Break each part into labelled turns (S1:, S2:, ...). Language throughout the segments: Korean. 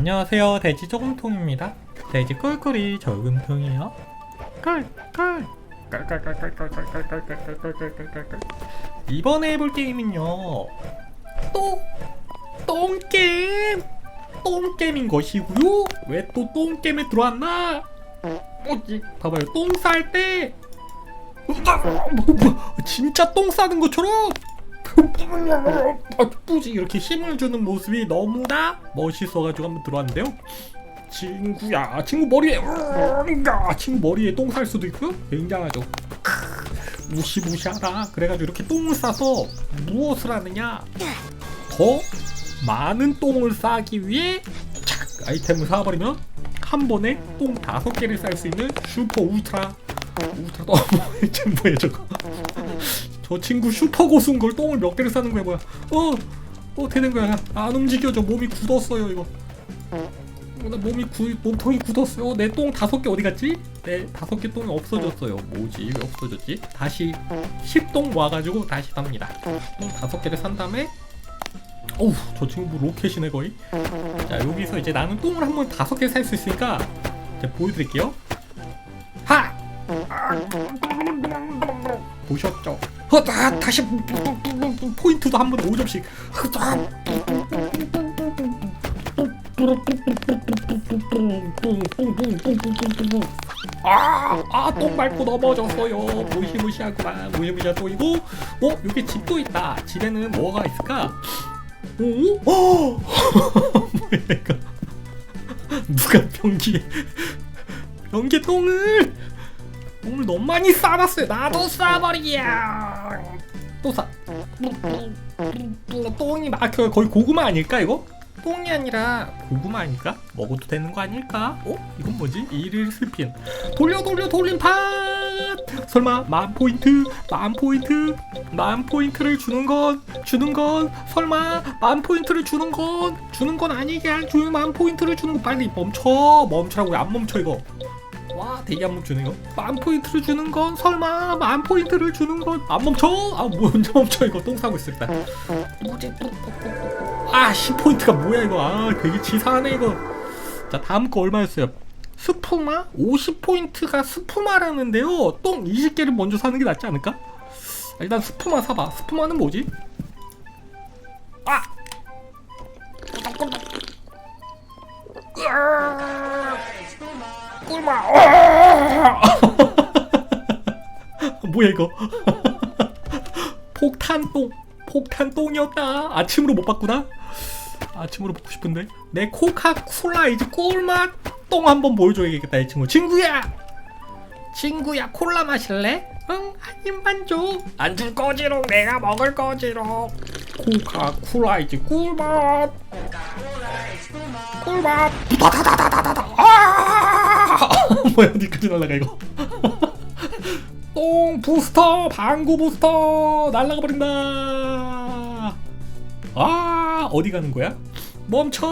S1: 안녕하세요. 돼지 조금통입니다. 돼지 꿀꿀이 조금통이요. 꿀꿀. 이번에 해볼 게임은요. 똥 똥게임! 똥게임인 것이고요. 왜 또 똥게임에 들어왔나? 뭐지? 봐봐요. 똥 쌀때. 아, 뭐, 뭐, 진짜 똥 싸는 것처럼! 뿌지 이렇게 힘을 주는 모습이 너무나 멋있어가지고 한번 들어왔는데요. 친구야, 친구 머리에 친구 머리에 똥 살 수도 있고 굉장하죠. 무시무시하다. 그래가지고 이렇게 똥을 싸서 무엇을 하느냐? 더 많은 똥을 싸기 위해 착 아이템을 사버리면 한 번에 똥 다섯 개를 쌀 수 있는 슈퍼 울트라 울트라 똥 뭐야 저거? 저 친구 슈퍼 고수인 걸 똥을 몇 개를 싸는 거야 뭐야 어! 어 되는 거야 안 움직여져 몸이 굳었어요 이거 어, 나 몸이 구, 몸통이 굳었어요 내 똥 다섯 개 어디 갔지? 내 다섯 개 똥이 없어졌어요 뭐지 왜 없어졌지? 다시 10똥 모아가지고 다시 삽니다 똥 다섯 개를 산 다음에 어우 저 친구 뭐 로켓이네 거의 자 여기서 이제 나는 똥을 한 번 다섯 개 살 수 있으니까 이제 보여드릴게요 하! 보셨죠? 어, 다, 다시 포인트도 한 번에 5점씩 아, 아, 똥 밟고 넘어졌어요. 무시무시하구나. 무시무시한 똥이고, 어, 여기 집도 있다. 집에는 뭐가 있을까? 오? 어? 뭐야, 이거. 누가 변기에, 변기에 똥을, 똥을 너무 많이 싸놨어요. 나도 싸버리야. 또 싸. 똥이 막혀. 거의 고구마 아닐까, 이거? 똥이 아니라 고구마 아닐까? 먹어도 되는 거 아닐까? 어? 이건 뭐지? 일일 스핀 돌려 돌려 돌림 팟 설마 만 포인트 만 포인트 만 포인트를 주는 건 주는 건 설마 만 포인트를 주는 건 주는 건 아니게 주는 만 포인트를 주는 거 빨리 멈춰 멈추라고 왜안 멈춰 이거 와 되게 안 멈추네요 만 포인트를 주는 건 설마 만 포인트를 주는 건 안 멈춰? 아뭐 언제 멈춰. 이거 똥 싸고 있을 때 뭐지? 아 10포인트가 뭐야 이거? 아 되게 치사하네 이거. 자 다음 거 얼마였어요? 스푸마? 50포인트가 스푸마라는데요. 똥 20개를 먼저 사는 게 낫지 않을까? 아, 일단 스푸마 사봐. 스푸마는 뭐지? 아 으아! 아! 뭐야 이거? 폭탄똥 폭탄똥이었다. 아침으로 못 봤구나. 아침으로 보고 싶은데. 내 코카콜라 이제 꿀맛 똥 한번 보여줘야겠다 이 친구. 친구야! 친구야 콜라 마실래? 응 한 입만 줘 안 줄 거지롱 내가 먹을 거지롱. 코카콜라 이제 꿀맛. 꿀맛. 다다다다다다다. 아 뭐야 어디까지 날라가 이거? 똥 부스터 방구 부스터 날라가 버린다. 아 어디 가는 거야? 멈춰!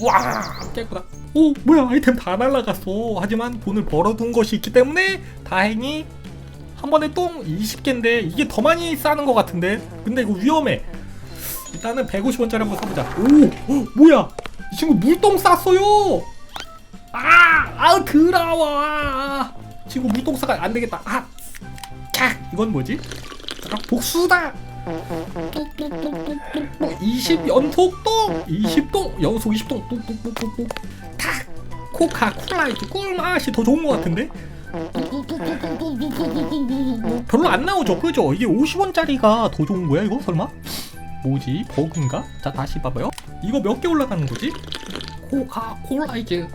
S1: 와 깨끗다. 오 뭐야 아이템 다 날라갔어. 하지만 돈을 벌어둔 것이 있기 때문에 다행히 한 번에 똥 20개인데 이게 더 많이 싸는 것 같은데? 근데 이거 위험해. 일단은 150원짜리 한번 사보자. 오 어, 뭐야? 이 친구 물똥 쌌어요 아 아우 더러워 친구 물똥 싸가 안 되겠다 아 자, 이건 뭐지? 아, 복수다. 20 연속 똥, 20똥, 연속 20똥, 똥똥똥똥똥. 탁. 코카 콜라이트 꿀맛이 더 좋은 것 같은데? 별로 안 나오죠, 그죠? 이게 50원짜리가 더 좋은 거야, 이거 설마? 뭐지? 버그인가? 자, 다시 봐봐요. 이거 몇 개 올라가는 거지? 코카 콜라이트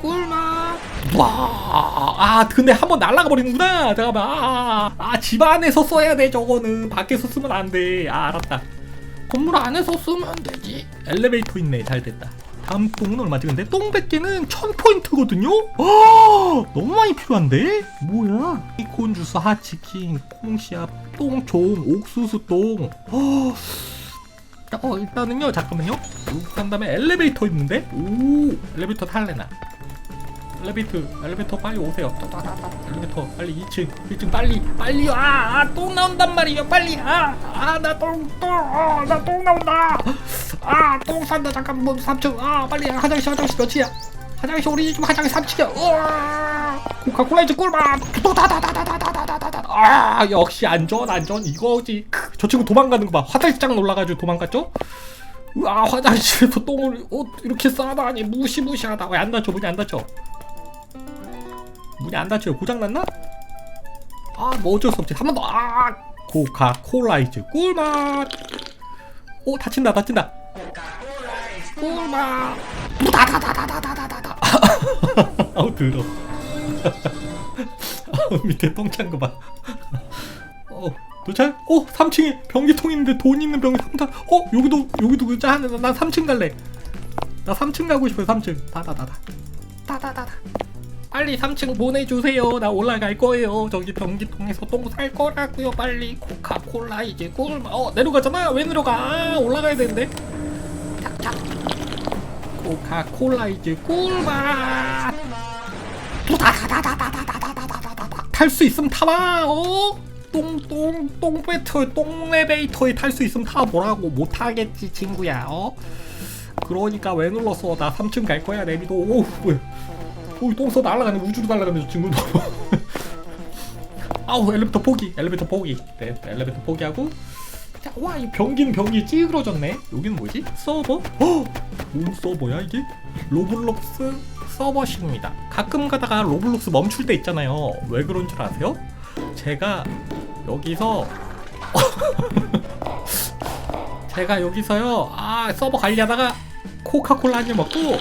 S1: 꿀맛. 와, 아, 근데 한번 날아가 버리는구나. 잠깐만. 아, 아, 집 안에서 써야 돼, 저거는. 밖에서 쓰면 안 돼. 아, 알았다. 건물 안에서 쓰면 되지. 엘리베이터 있네. 잘 됐다. 다음 똥은 얼마지? 근데 똥 100개는 1000포인트거든요? 아, 너무 많이 필요한데? 뭐야? 이콘 주스, 핫치킨, 콩시압, 똥종, 옥수수 똥. 어, 어, 일단은요, 잠깐만요. 간 다음에 엘리베이터 있는데? 오, 엘리베이터 탈래나? 엘리베이터 엘리베이터 빨리 오세요. 엘리베이터 빨리 2층 1층 빨리 빨리 아똥 나온단 말이에요. 빨리. 아아나똥똥아나똥 나온다. 아똥 싼다. 잠깐 뭐 3층. 아 빨리 화장실 화장실 몇이야? 화장실 우리 집 화장실 3층이야. 우와 코카콜라 이제 꿀맛 또다다다다다다다다다. 아 역시 안전 안전. 이거지. 크, 저 친구 도망가는 거봐. 화장실 짱 놀라가지고 도망갔죠? 아 화장실에서 똥을 어, 이렇게 싸다니 무시무시하다. 왜안 닫혀 문이 안 닫혀 문이 안 닫혀요 고장났나? 아 뭐 어쩔 수 없지 한 번 더 아 코카콜라이즈 꿀맛 오 닫힌다 닫힌다 꿀맛 다다다다다다다다 아우 더러 밑에 똥찬 거 봐 어 도착? 어 3층에 변기통 있는데 돈 있는 변기 3단 어 여기도 여기도 그자 하나 나 3층 갈래 나 3층 가고 싶어요 3층 다다다다 다다다다 빨리 3층 보내주세요 나 올라갈 거예요 저기 변기통에서 똥 살 거라고요 빨리 코카콜라 이제 꿀 어 내려가잖아 왜 내려가 아, 올라가야 되는데 탁탁 코카콜라 이제 꿀맛 탈수 있으면 타봐 어? 똥똥 똥배터 똥레베이터에 탈 수 있으면 타보라고 못하겠지 친구야 어? 그러니까 왜 눌렀어 나 3층 갈 거야 내비도 오 뭐야 오 똥써 날아가네 우주로 날아가네 저 친구도 아우 엘리베이터 포기 엘리베이터 포기. 네 엘리베이터 포기하고 자와이 변기는 변기 찌그러졌네. 여기는 뭐지? 서버? 어? 뭔 서버야 이게? 로블록스 서버식입니다. 가끔 가다가 로블록스 멈출 때 있잖아요. 왜 그런 줄 아세요? 제가 여기서 제가 여기서요 아 서버 관리하다가 코카콜라 한 잔 먹고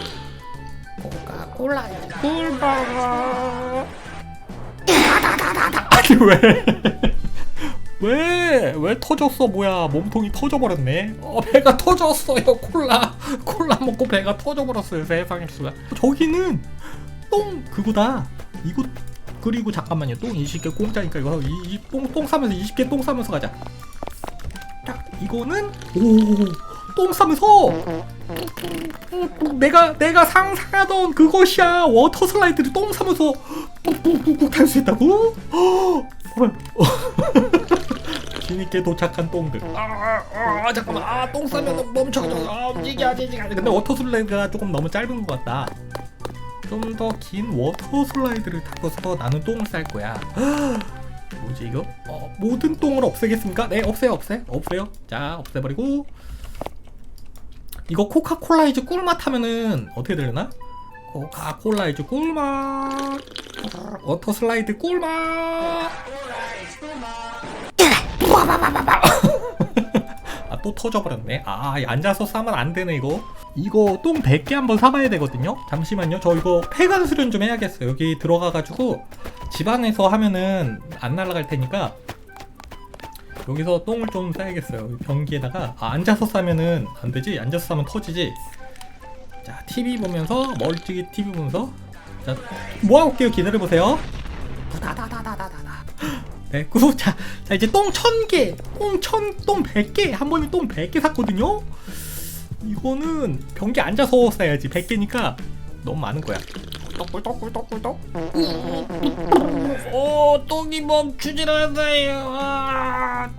S1: 코카콜라. 꿀바 아니 왜? 왜? 왜 터졌어? 뭐야? 몸통이 터져버렸네. 어 배가 터졌어요. 콜라. 콜라 먹고 배가 터져버렸어요. 세상에 수가 저기는 똥 그거다. 이거 그리고 잠깐만요. 똥 20개 공짜니까 이거 이똥똥 싸면서 20개 똥 싸면서 가자. 자 이거는 오 똥 싸면서 내가 내가 상상하던 그것이야. 워터 슬라이드를 똥 싸면서 꾹꾹꾹꾹 탈수 있다고? 헐 뒤늦게 도착한 똥들. 아, 아, 아 잠깐만. 아똥 싸면 멈춰져 아 움직여야지 움직여야지 근데 워터 슬라이드가 조금 너무 짧은 것 같다. 좀 더 긴 워터 슬라이드를 타고서 나는 똥을 쌀 거야. 뭐지 이거? 어, 모든 똥을 없애겠습니까? 네 없애요 없애. 없애요. 자 없애버리고 이거 코카콜라이즈 꿀맛 하면은 어떻게 되려나? 코카콜라이즈 꿀맛. 워터 슬라이드 꿀맛. 아 또 터져버렸네. 아 앉아서 싸면 안 되네 이거. 이거 똥 100개 한번 사봐야 되거든요? 잠시만요. 저 이거 폐관 수련 좀 해야겠어요. 여기 들어가가지고 집안에서 하면은 안 날아갈 테니까 여기서 똥을 좀 싸야겠어요. 변기에다가 아, 앉아서 싸면은 안 되지? 앉아서 싸면 터지지? 자 TV 보면서 멀찍이 TV 보면서. 자 모아올게요? 기다려보세요. 다다다다다다다. 됐고 자, 자 이제 똥 1000개 똥 1000, 똥 100개. 한 번에 똥 100개 샀거든요. 이거는 변기 앉아서 싸야지. 100개니까 너무 많은 거야 꿀떡꿀떡꿀떡꿀떡 오 똥이 멈추질 않아요 아,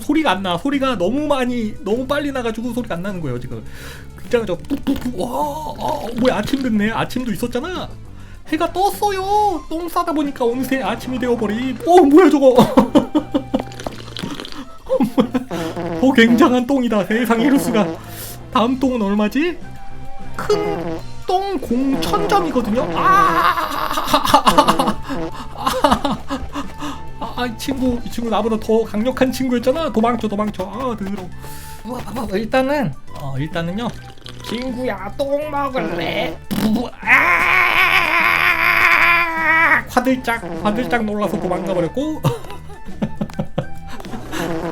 S1: 소리가 안 나. 소리가 너무 많이 너무 빨리 나가지고 소리가 안 나는 거예요 지금. 굉장히 저와 아, 뭐야 아침 됐네. 아침도 있었잖아. 해가 떴어요. 똥 싸다 보니까 어느새 아침이 되어버린. 어 뭐야 저거. 어. 더 굉장한 똥이다. 세상에 이럴 수가. 다음 똥은 얼마지? 큰 똥 공 천점이거든요. 아, 아, 이 친구, 이 친구 나보다 더 강력한 친구였잖아. 도망쳐, 도망쳐. 아, 더러. 우와, 봐봐. 일단은, 어, 일단은요. 친구야, 똥 먹을래? 아! 화들짝, 화들짝 놀라서 도망가 버렸고.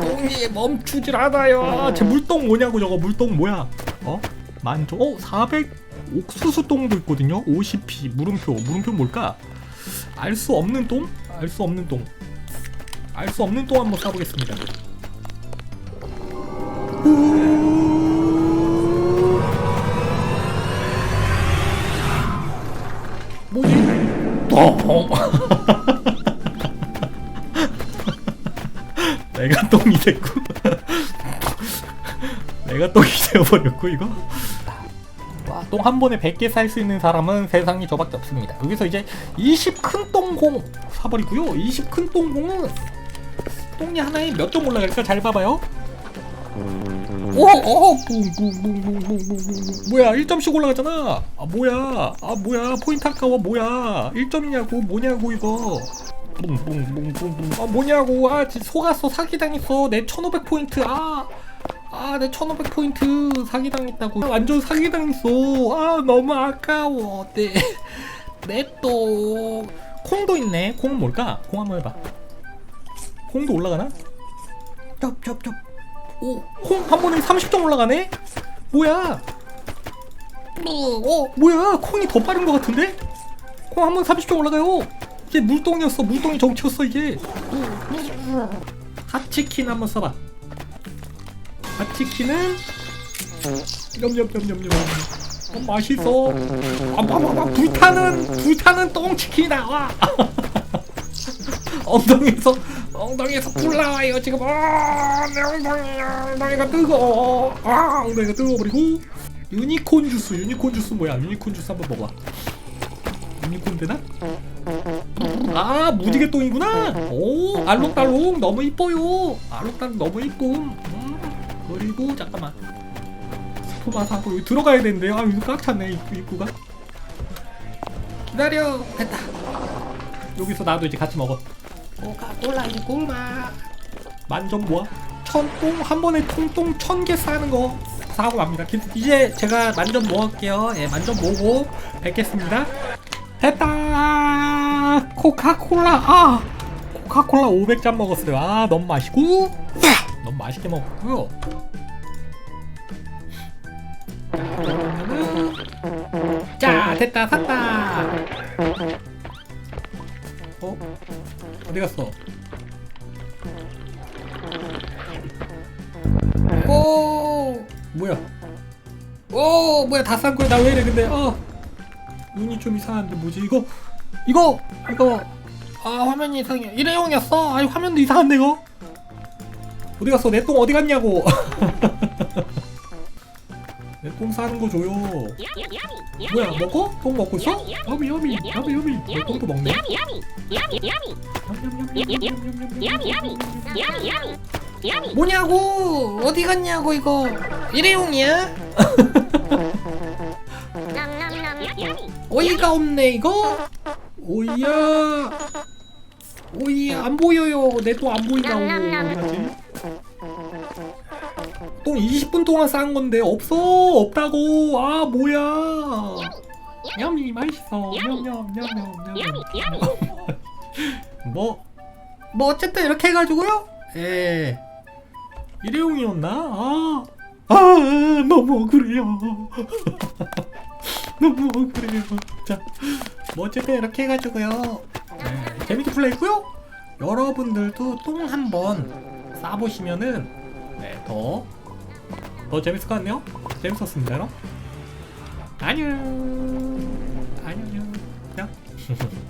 S1: 똥이 멈추질 않아요. 제 물똥 뭐냐고 저거 물똥 뭐야? 어? 만조? 어? 400 옥수수 똥도 있거든요. 50p 물음표 물음표 뭘까? 알 수 없는 똥? 알 수 없는 똥. 알 수 없는 똥 한번 사보겠습니다. 어. 내가 똥이 됐고 내가 똥이 되어버렸고 이거 똥한 번에 100개 살 수 있는 사람은 세상에 저밖에 없습니다 여기서 이제 20 큰 똥공 사버리고요 20 큰 똥공은 똥이 하나에 몇 점 올라갈까 잘 봐봐요 오, 오, 뿡뿡뿡뿡뿡뿡뿡 뭐야 1점씩 올라가잖아 아 뭐야 아 뭐야 포인트 아까워 뭐야 1점이냐고 뭐냐고 이거 아 뭐냐고 아 속았어 사기당했어 내 1500포인트 아 아, 내 1500포인트 사기당했다고. 완전 사기당했어. 아, 너무 아까워. 네. 내 또. 콩도 있네. 콩은 뭘까? 콩 한번 해봐. 콩도 올라가나? 쩝, 쩝, 쩝. 오, 콩 한 번에 30점 올라가네? 뭐야? 어, 뭐야? 콩이 더 빠른 것 같은데? 콩 한 번 30점 올라가요. 이게 물똥이었어. 물똥이 정치였어, 이게. 핫치킨 한번 써봐. 핫치킨은 염염염염염. 어, 맛있어. 아, 막 불타는 불타는 똥치킨이다 와. 엉덩이에서 엉덩이에서 불 나와요 지금. 아내 엉덩이 엉덩이가 뜨거워. 아 엉덩이가 뜨거워버리고 유니콘 주스 유니콘 주스 뭐야? 유니콘 주스 한번 먹어봐. 유니콘 되나? 아 무지개 똥이구나. 오 알록달록. 너무 이뻐요. 알록달록 너무 이쁨. 음, 그리고 잠깐만. 스포바 사고 여기 들어가야 되는데요? 아 여기 꽉 찼네 입구, 입구가. 기다려. 됐다. 여기서 나도 이제 같이 먹어. 코카콜라 이제 꿀맛 만점 모아. 천똥 한 번에 통똥 천 개 싸는 거 사고 맙니다. 기- 이제 제가 만점 모을게요. 예 만점 모으고 뵙겠습니다. 됐다. 코카콜라. 아 코카콜라 500잔 먹었어요. 아 너무 맛있고 너무 맛있게 먹었고요. 자 됐다 샀다. 어? 어디 갔어? 오 뭐야? 오 뭐야 다싼 거야. 나 왜 이래 근데. 어. 눈이 좀 이상한데 뭐지? 이거 이거 이거. 아 화면이 이상해. 일회용이었어? 아니 화면도 이상한데 이거 어디 갔어 내 똥 어디 갔냐고. 내 똥 싸는 거 줘요. 뭐야 먹어? 똥 먹고 있어? 여미 여미 여미 여미 내 똥도 먹네. 뭐냐고? 어디 갔냐고 이거. 일회용이야? 어이가 없네 이거? 오이야 오이 안 보여요. 내똥안 보인다고? 똥 20분 동안 싼 건데 없어. 없다고. 아 뭐야. 냠이 맛있어. 냠냠냠냠냠. 뭐, 뭐 어쨌든 이렇게 해가지고요. 예. 일회용이었나? 아, 아 너무 억울해요. 너무 억울해요. 자, 뭐 어쨌든 이렇게 해가지고요. 네, 재밌게 플레이했고요. 여러분들도 똥 한번 싸보시면은 네, 더, 더 재밌을 것 같네요. 재밌었습니다. 여러분 안녕. 안녕. 안녕